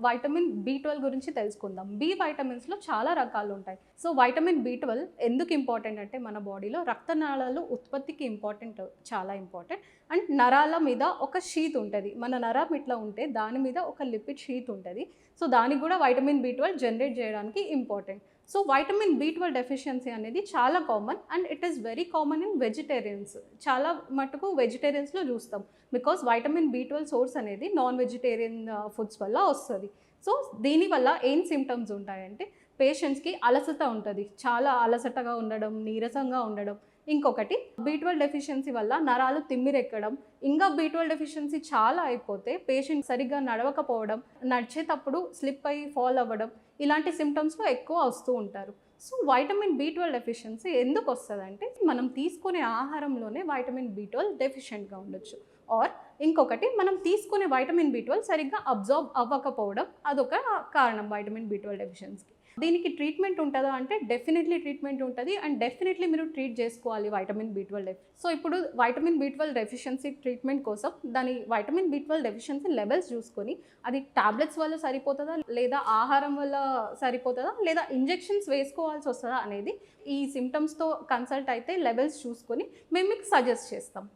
Vitamin B twelve గురించి తెలుసుకుందాం. B వైటమిన్స్లో చాలా రకాలు ఉంటాయి. సో వైటమిన్ బి ట్వెల్వ్ ఎందుకు ఇంపార్టెంట్ అంటే మన బాడీలో రక్తనాళాలు ఉత్పత్తికి ఇంపార్టెంట్ చాలా ఇంపార్టెంట్ అండ్ నరాల మీద ఒక షీత్ ఉంటుంది. మన నరం ఇట్లా ఉంటే దాని మీద ఒక లిపిడ్ షీత్ ఉంటుంది. సో దానికి కూడా వైటమిన్ బి ట్వెల్వ్ జనరేట్ చేయడానికి important so vitamin B twelve deficiency అనేది చాలా common and it is very common in vegetarians చాలా మటుకు వెజిటేరియన్స్లో చూస్తాం because vitamin B twelve source అనేది నాన్ వెజిటేరియన్ ఫుడ్స్ వల్ల వస్తుంది. సో దీనివల్ల ఏం సిమ్టమ్స్ ఉంటాయంటే పేషెంట్స్కి అలసట ఉంటుంది. చాలా అలసటగా ఉండడం నీరసంగా ఉండడం ఇంకొకటి బీ ట్వెల్వ్ డెఫిషియన్సీ వల్ల నరాలు తిమ్మిరెక్కడం. ఇంకా బీ ట్వెల్వ్ డెఫిషియన్సీ చాలా అయిపోతే పేషెంట్ సరిగ్గా నడవకపోవడం నడిచేటప్పుడు స్లిప్ అయ్యి ఫాల్ అవ్వడం ఇలాంటి సిమ్టమ్స్లో ఎక్కువ వస్తూ ఉంటారు. So vitamin B twelve deficiency ఎందుకు వస్తుందంటే మనం తీసుకునే ఆహారంలోనే వైటమిన్ బి ట్వెల్వ్ డెఫిషియెంట్గా ఉండొచ్చు. ఆర్ ఇంకొకటి మనం తీసుకునే వైటమిన్ బి ట్వెల్వ్ సరిగ్గా అబ్జార్బ్ అవ్వకపోవడం అదొక కారణం వైటమిన్ బి ట్వెల్వ్ డెఫిషియన్స్కి దీనికి ట్రీట్మెంట్ ఉంటుందా అంటే డెఫినెట్లీ ట్రీట్మెంట్ ఉంటుంది అండ్ డెఫినెట్లీ మీరు ట్రీట్ చేసుకోవాలి వైటమిన్ బి ట్వెల్వ్ సో ఇప్పుడు vitamin B twelve deficiency treatment కోసం దాని vitamin B twelve deficiency levels చూసుకొని అది టాబ్లెట్స్ వల్ల సరిపోతుందా లేదా ఆహారం వల్ల సరిపోతుందా లేదా ఇంజెక్షన్స్ వేసుకోవాల్సి వస్తుందా అనేది ఈ సిమ్టమ్స్తో కన్సల్ట్ అయితే లెవెల్స్ చూసుకొని మేము మీకు సజెస్ట్ చేస్తాం.